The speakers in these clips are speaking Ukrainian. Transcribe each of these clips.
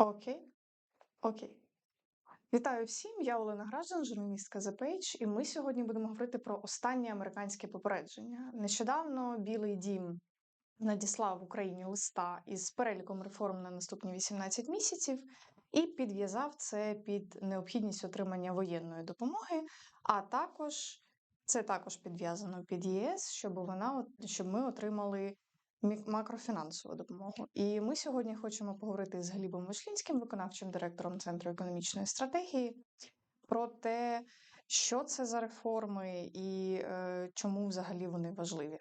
Окей, окей. Вітаю всім! Я Олена Граждан, журналістка The Page, і ми сьогодні будемо говорити про останнє американське попередження. Нещодавно Білий Дім надіслав Україні листа із переліком реформ на наступні 18 місяців і підв'язав це під необхідність отримання воєнної допомоги, а також це також підв'язано під ЄС, щоб вона щоб ми отримали макрофінансову допомогу. І ми сьогодні хочемо поговорити з Глібом Вишлінським, виконавчим директором Центру економічної стратегії, про те, що це за реформи і е, чому взагалі вони важливі. Е,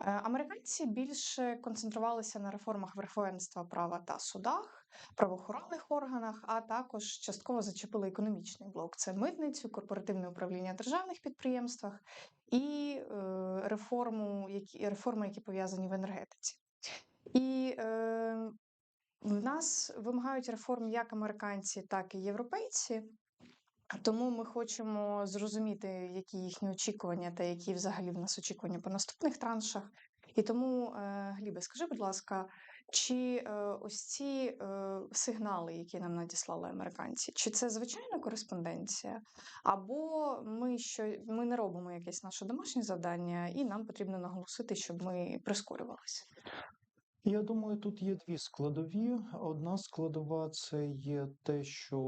Американці більше концентрувалися на реформах верховенства права та судах, правоохоронних органах, а також частково зачепили економічний блок: це митницю, корпоративне управління в державних підприємствах і е, реформу, які реформи, які пов'язані в енергетиці. І е, в нас вимагають реформ як американці, так і європейці. Тому ми хочемо зрозуміти, які їхні очікування та які взагалі в нас очікування по наступних траншах. І тому, е, Глібе, скажи, будь ласка, чи е, ось ці е, сигнали, які нам надіслали американці, чи це звичайна кореспонденція, або ми що ми не робимо якесь наше домашнє завдання, і нам потрібно наголосити, щоб ми прискорювалися. Я думаю, тут є дві складові. Одна складова це є те, що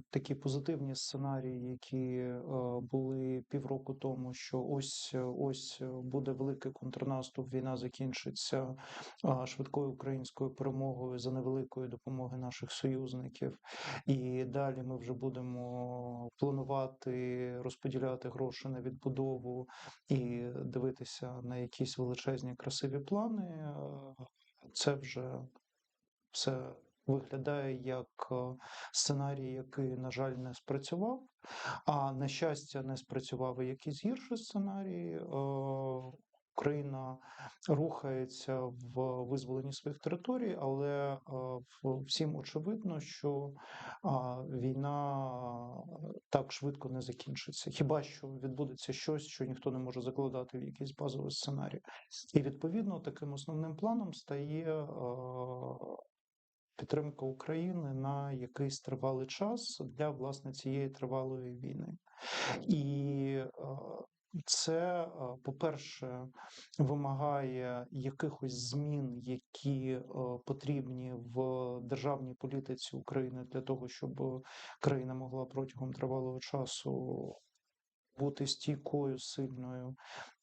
е, такі позитивні сценарії, які е, були півроку тому, що ось ось буде великий контрнаступ, війна закінчиться е, швидкою українською перемогою за невеликої допомоги наших союзників, і далі ми вже будемо планувати розподіляти гроші на відбудову і дивитися на якісь величезні красиві плани. Е, Це вже все виглядає як е, сценарій, який, на жаль, не спрацював. А на щастя, не спрацював і якийсь гірший сценарій. Е, Україна рухається в визволенні своїх територій, але е, всім очевидно, що війна так швидко не закінчиться. Хіба що відбудеться щось, що ніхто не може закладати в якийсь базовий сценарій. І відповідно таким основним планом стає е, підтримка України на якийсь тривалий час для власне цієї тривалої війни. І е, це, е, по-перше, вимагає якихось змін, які е, потрібні в державній політиці України для того, щоб країна могла протягом тривалого часу бути стійкою, сильною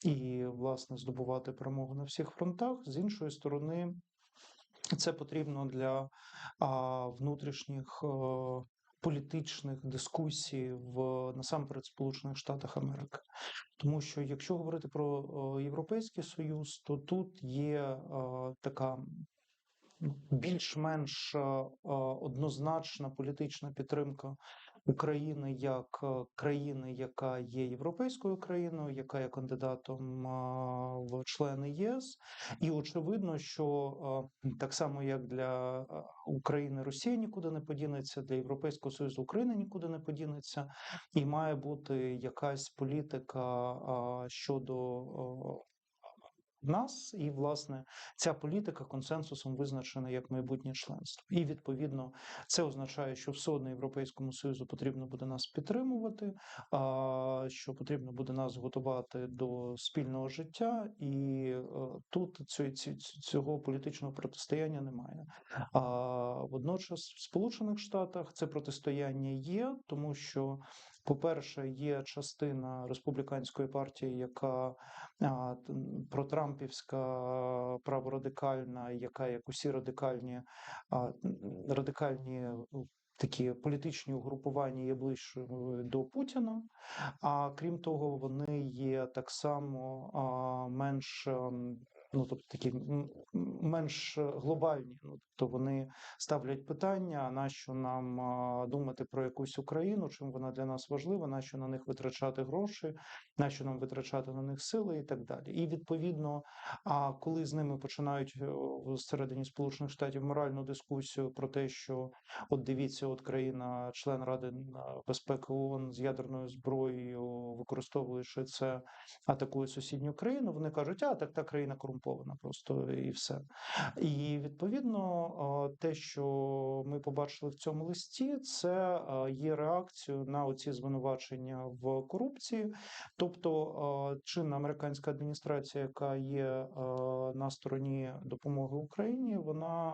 і, власне, здобувати перемогу на всіх фронтах. З іншої сторони, це потрібно для внутрішніх е, політичних дискусій в насамперед Сполучених Штатах Америки. Тому що якщо говорити про Європейський Союз, то тут є е, така більш-менш е, е, однозначна політична підтримка України як е, країни, яка є європейською країною, яка є кандидатом е, в члени ЄС, і очевидно, що е, так само як для України Росія нікуди не подінеться, для Європейського Союзу Україна нікуди не подінеться, і має бути якась політика щодо. Нас, і власне ця політика консенсусом визначена як майбутнє членство. І відповідно це означає, що все одно Європейському Союзу потрібно буде нас підтримувати, що потрібно буде нас готувати до спільного життя, і е, тут цього політичного протистояння немає. А водночас в Сполучених Штатах це протистояння є, тому що. По-перше, є частина республіканської партії, яка протрампівська праворадикальна, яка як усі радикальні а, радикальні такі політичні угрупування є ближчими до Путіна. А крім того, вони є так само а, менш. Ну, тобто такі менш глобальні. Ну, тобто вони ставлять питання: а нащо нам думати про якусь Україну, чим вона для нас важлива, нащо на них витрачати гроші, нащо нам витрачати на них сили і так далі. І відповідно, а коли з ними починають е, всередині Сполучених Штатів моральну дискусію про те, що от дивіться, от країна, член Ради безпеки ООН з ядерною зброєю, використовуючи це, атакує сусідню країну, вони кажуть, а так та країна корумпована. Окупована просто і все. І відповідно те, що ми побачили в цьому листі, це є реакцією на оці звинувачення в корупції. Тобто, чинна американська адміністрація, яка є на стороні допомоги Україні, вона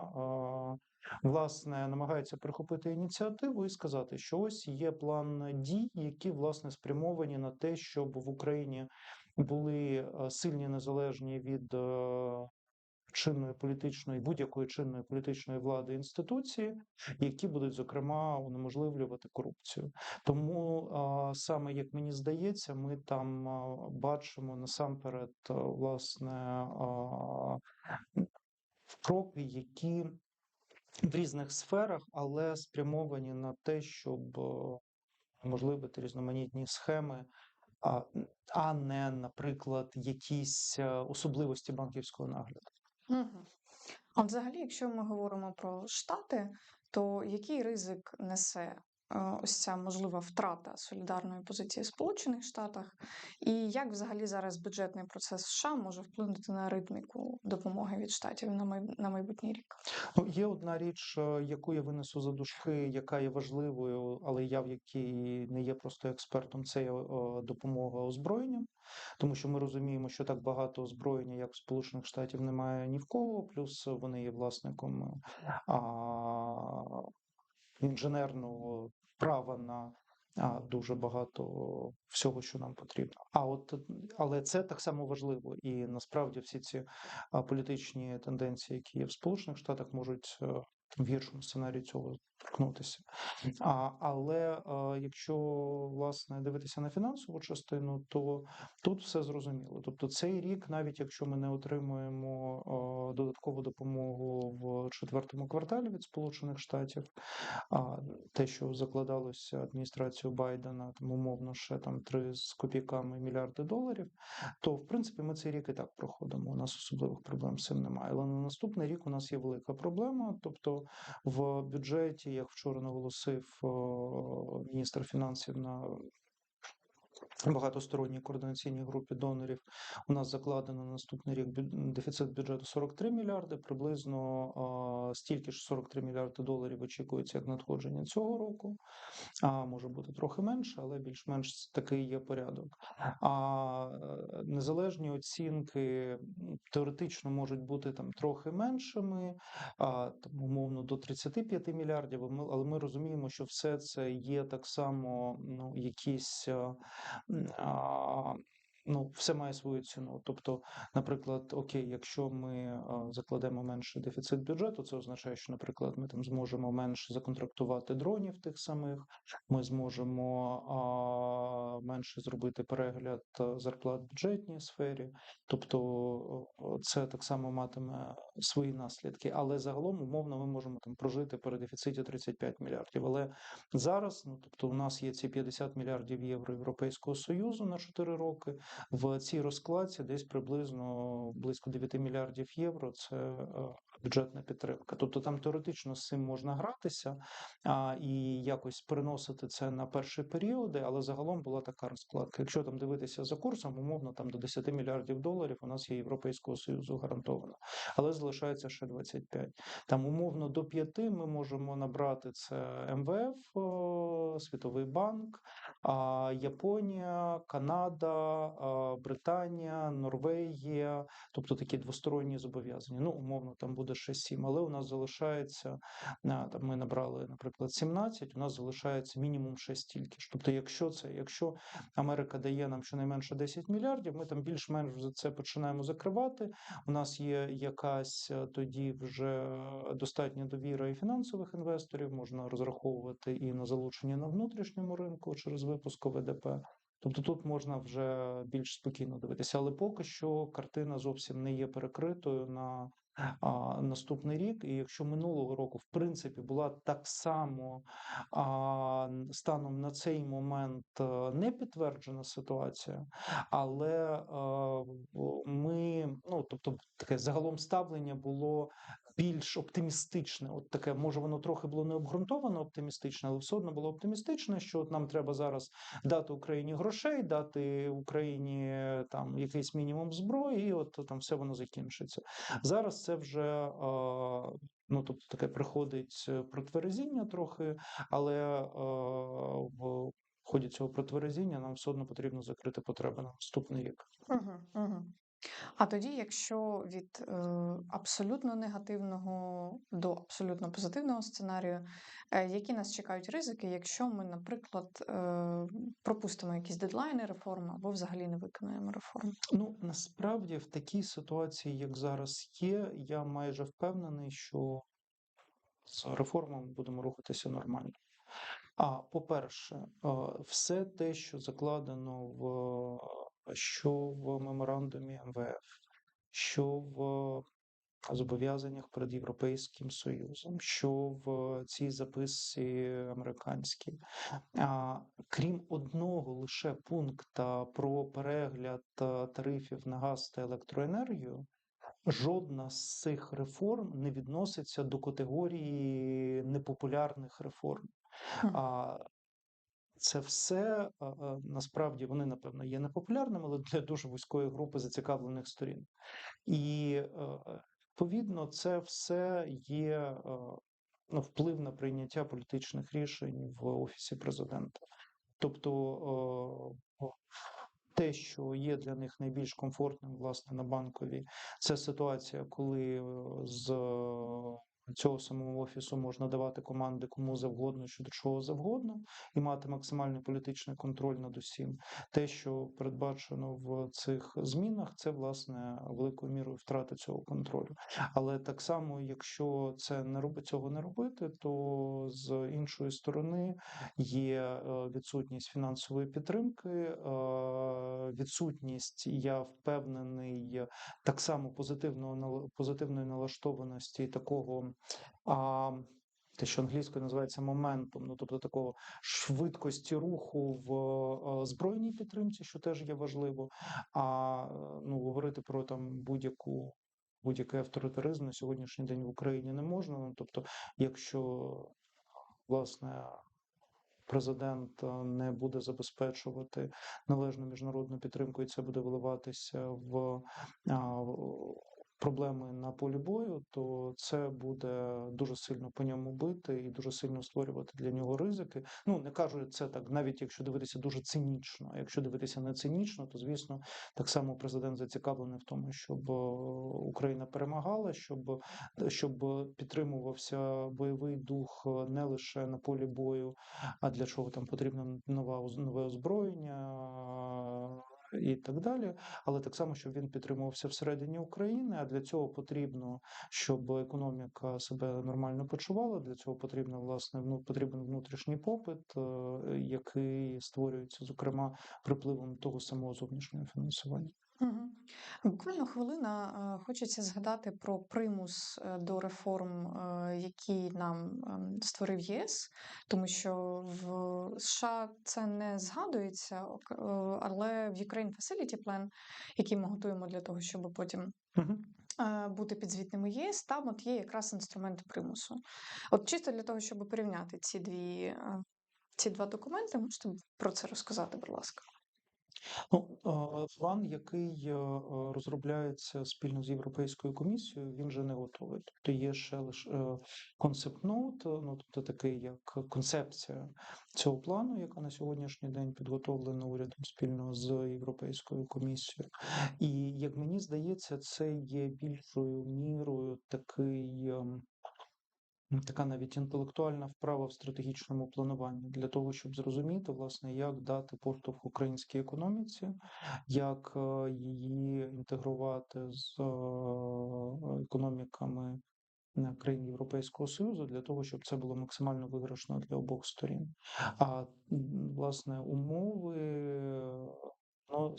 власне намагається прихопити ініціативу і сказати, що ось є план дій, які власне спрямовані на те, щоб в Україні були е, сильні незалежні від е, чинної політичної будь-якої чинної політичної влади інституції, які будуть зокрема унеможливлювати корупцію. Тому саме як мені здається, ми там бачимо насамперед власне кроки, які в різних сферах, але спрямовані на те, щоб е, уможливити різноманітні схеми. А, не, наприклад, якісь е, особливості банківського нагляду. Угу. А взагалі, якщо ми говоримо про Штати, то який ризик несе ось ця можлива втрата солідарної позиції Сполучених Штатах, і як взагалі зараз бюджетний процес США може вплинути на ритміку допомоги від штатів на май... на майбутній рік? Ну, є одна річ, е, яку я винесу за дужки, яка є важливою, але я в якій не є просто експертом, це є е, допомога озброєнням, тому що ми розуміємо, що так багато озброєння, як в Сполучених Штатів, немає ні в кого, плюс вони є власником а, інженерного права на дуже багато всього, що нам потрібно. А от але це так само важливо, і насправді всі ці політичні тенденції, які є в Сполучених Штатах, можуть е, в гіршому сценарії цього торкнутися. А, але а, якщо власне дивитися на фінансову частину, то тут все зрозуміло. Тобто, цей рік, навіть якщо ми не отримуємо а, додаткову допомогу в четвертому кварталі від Сполучених Штатів, а те, що закладалося адміністрацією Байдена, там умовно ще там три з копійками мільярди доларів, то в принципі ми цей рік і так проходимо. У нас особливих проблем з цим немає. Але на наступний рік у нас є велика проблема. Тобто в бюджеті, як вчора наголосив міністр фінансів на багатосторонній координаційній групі донорів, у нас закладено на наступний рік дефіцит бюджету 43 мільярди. Приблизно стільки ж 43 мільярди доларів очікується як надходження цього року. А може бути трохи менше, але більш-менш такий є порядок. А незалежні оцінки теоретично можуть бути там трохи меншими, а умовно до 35 мільярдів. Але ми розуміємо, що все це є так само ну, якісь. А, м, а, Ну, все має свою ціну. Тобто, наприклад, окей, якщо ми закладемо менший дефіцит бюджету, це означає, що, наприклад, ми там зможемо менше законтрактувати дронів тих самих, ми зможемо а, менше зробити перегляд зарплат в бюджетній сфері. Тобто, це так само матиме свої наслідки. Але загалом, умовно, ми можемо там прожити при дефіциті 35 мільярдів. Але зараз, ну тобто, у нас є ці 50 мільярдів євро Європейського союзу на 4 роки. В цій розкладці десь приблизно близько 9 мільярдів євро. Це е, бюджетна підтримка. Тобто там теоретично з цим можна гратися а, і якось переносити це на перші періоди, але загалом була така розкладка. Якщо там дивитися за курсом, умовно там до 10 мільярдів доларів у нас є Європейського союзу гарантовано, але залишається ще 25. Там умовно до 5 ми можемо набрати це МВФ, Світовий банк, Японія, Канада, Британія, Норвегія, тобто такі двосторонні зобов'язання. Ну, умовно, там буде ще 7, але у нас залишається там ми набрали, наприклад, 17, у нас залишається мінімум ще стільки ж. Тобто, якщо це, якщо Америка дає нам щонайменше 10 мільярдів, ми там більш-менш це починаємо закривати. У нас є якась е, тоді вже достатня довіра і фінансових інвесторів, можна розраховувати і на залучення на внутрішньому ринку через випуск ОВДП. Тобто тут можна вже більш спокійно дивитися, але поки що картина зовсім не є перекритою на а, наступний рік. І якщо минулого року, в принципі, була так само а, станом на цей момент е, не підтверджена ситуація, але а, ми, ну тобто, таке загалом ставлення було більш оптимістичне, от таке, може, воно трохи було не обґрунтовано оптимістичне, але все одно було оптимістичне, що от нам треба зараз дати Україні грошей, дати Україні е, там якийсь мінімум зброї, і от там все воно закінчиться. Зараз це вже е, ну тобто таке приходить е, протверезіння трохи, але е, в ході цього протверезіння нам все одно потрібно закрити потреби на наступний рік. Угу, угу. А тоді, якщо від е, абсолютно негативного до абсолютно позитивного сценарію, е, які нас чекають ризики, якщо ми, наприклад, е, пропустимо якісь дедлайни реформи або взагалі не виконаємо реформи? Ну насправді в такій ситуації, як зараз є, я майже впевнений, що з реформами будемо рухатися нормально. А по-перше, е, все те, що закладено в що в меморандумі МВФ, що в зобов'язаннях перед Європейським Союзом, що в цій записці американській, крім одного лише пункта про перегляд е, тарифів на газ та електроенергію. Жодна з цих реформ не відноситься до категорії непопулярних реформ. А це все насправді вони, напевно, є непопулярними, але для дуже вузької групи зацікавлених сторін. І е, відповідно, це все є е, ну, вплив на прийняття політичних рішень в офісі президента. Тобто е, те, що є для них найбільш комфортним, власне, на банковій, це ситуація, коли е, з е, цього самого офісу можна давати команди кому завгодно щодо чого завгодно, і мати максимальний політичний контроль над усім. Те, що передбачено в цих змінах, це власне великою мірою втрата цього контролю. Але так само, якщо це не робить цього не робити, то з іншої сторони є е, відсутність фінансової підтримки, е, відсутність, я впевнений, так само позитивного позитивної налаштованості такого. А, те, що англійською називається моментом, ну тобто такого швидкості руху в е, збройній підтримці, що теж є важливо. А ну говорити про там будь-яку будь-який авторитаризм на сьогоднішній день в Україні не можна. Ну, тобто, якщо власне президент е, не буде забезпечувати належну міжнародну підтримку, і це буде виливатися в проблеми на полі бою, то це буде дуже сильно по ньому бити і дуже сильно створювати для нього ризики. Ну не кажу це так, навіть якщо дивитися дуже цинічно. Якщо дивитися не цинічно, то звісно так само президент зацікавлений в тому, щоб е, Україна перемагала, щоб щоб підтримувався бойовий дух е, не лише на полі бою, а для чого там потрібно нове озброєння. І так далі, але так само, щоб він підтримувався всередині України. А для цього потрібно, щоб економіка себе нормально почувала. Для цього потрібно власне ну, потрібен внутрішній попит, е, який створюється, зокрема, припливом того самого зовнішнього фінансування. Мгм. Буквально хвилина. е, Хочеться згадати про примус е, до реформ, е, які нам ем, створив ЄС, тому що в США це не згадується, ок- е, але в Ukraine Facility Plan, який ми готуємо для того, щоб потім Мгм. е, бути підзвітними ЄС, там от є якраз інструмент примусу. От чисто для того, щоб порівняти ці дві. е, Ці два документи, можете про це розказати, будь ласка. Ну, е, план, який е, е, розробляється спільно з Європейською комісією, він же не готовий. Тобто є ще лише концепт ноут, ну тобто такий як концепція цього плану, яка на сьогоднішній день підготовлена урядом спільно з Європейською комісією. І як мені здається, це є більшою мірою такий. ем, Така навіть інтелектуальна вправа в стратегічному плануванні для того, щоб зрозуміти, власне, як дати поштовх українській економіці, як е, її інтегрувати з е, економіками е, країн Європейського Союзу для того, щоб це було максимально виграшно для обох сторін. А власне умови.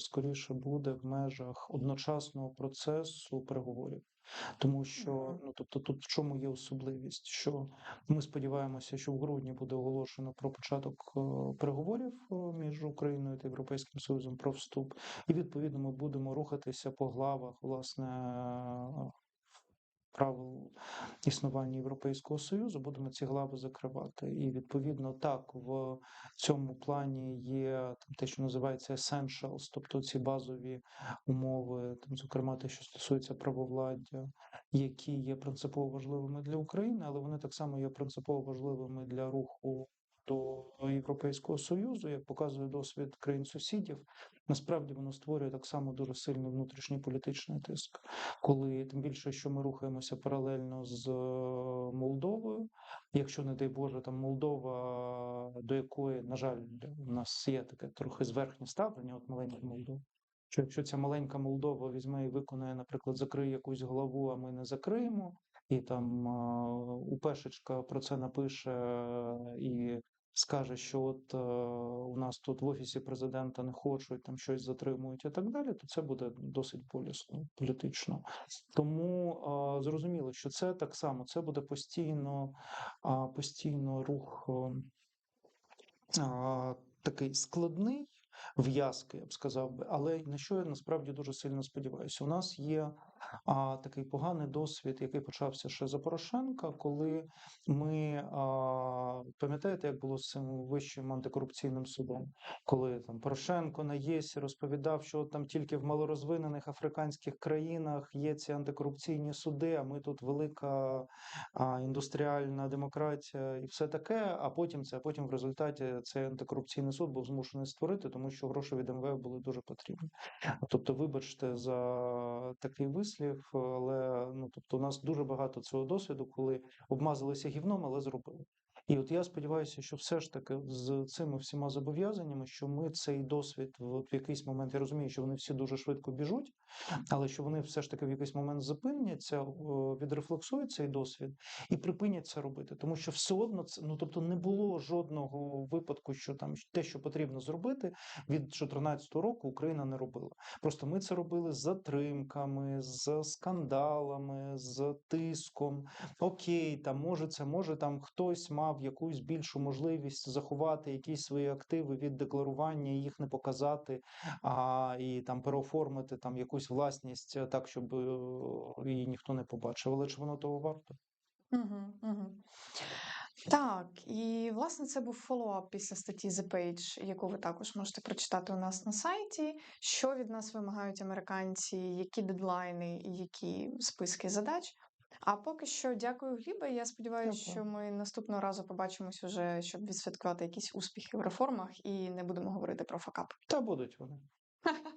Скоріше буде в межах одночасного процесу переговорів, тому що ну тобто, тут в чому є особливість, що ми сподіваємося, що в грудні буде оголошено про початок е, переговорів е, між Україною та Європейським Союзом про вступ, і відповідно ми будемо рухатися по главах, власне, правил існування Європейського Союзу, будемо ці глави закривати. І відповідно так в цьому плані є там те, що називається essentials, тобто ці базові умови, там, зокрема, те, що стосується правовладдя, які є принципово важливими для України, але вони так само є принципово важливими для руху до Європейського Союзу, як показує досвід країн сусідів, насправді воно створює так само дуже сильний внутрішній політичний тиск, коли тим більше, що ми рухаємося паралельно з е, Молдовою, якщо не дай Боже, там Молдова, до якої, на жаль, у нас є таке трохи зверхнє ставлення, от маленька Молдова. Що якщо ця маленька Молдова візьме і виконає, наприклад, закриє якусь главу, а ми не закриємо, і там а, УПшечка про це напише е, і скаже, що от е, у нас тут в офісі президента не хочуть, там щось затримують і так далі, то це буде досить болісно політично. Тому а, зрозуміло, що це так само, це буде постійно, а, постійно рух а, такий складний. В'язки, я б сказав би, але на що я насправді дуже сильно сподіваюся. У нас є а, такий поганий досвід, який почався ще за Порошенка, коли ми пам'ятаєте, як було з цим вищим антикорупційним судом, коли там Порошенко на ЄСі розповідав, що там тільки в малорозвинених африканських країнах є ці антикорупційні суди, а ми тут велика індустріальна демократія і все таке. А потім це, а потім в результаті цей антикорупційний суд був змушений створити, тому що гроші від МВФ були дуже потрібні. Тобто, вибачте за такий вислів, але ну тобто, у нас дуже багато цього досвіду, коли обмазалися гівном, але зробили. І от я сподіваюся, що все ж таки з цими всіма зобов'язаннями, що ми цей досвід в якийсь момент я розумію, що вони всі дуже швидко біжуть, але що вони все ж таки в якийсь момент зупиняться, відрефлексують цей досвід і припинять це робити, тому що все одно це ну тобто не було жодного випадку, що там те, що потрібно зробити від 2014 року, Україна не робила. Просто ми це робили з затримками, з скандалами, з тиском. Окей, там може це може там хтось мав якусь більшу можливість заховати якісь свої активи від декларування, їх не показати, а і там переоформити там якусь власність е, так, щоб е, її ніхто не побачив. Але чи воно того варто? Так, і власне це був фоллоуап після статті The Page, яку ви також можете прочитати у нас на сайті. Що від нас вимагають американці, які дедлайни і які списки задач. А поки що дякую, Глібе. Я сподіваюся, Дякую. що ми наступного разу побачимось уже, щоб відсвяткувати якісь успіхи в реформах, і не будемо говорити про факап. Та будуть вони.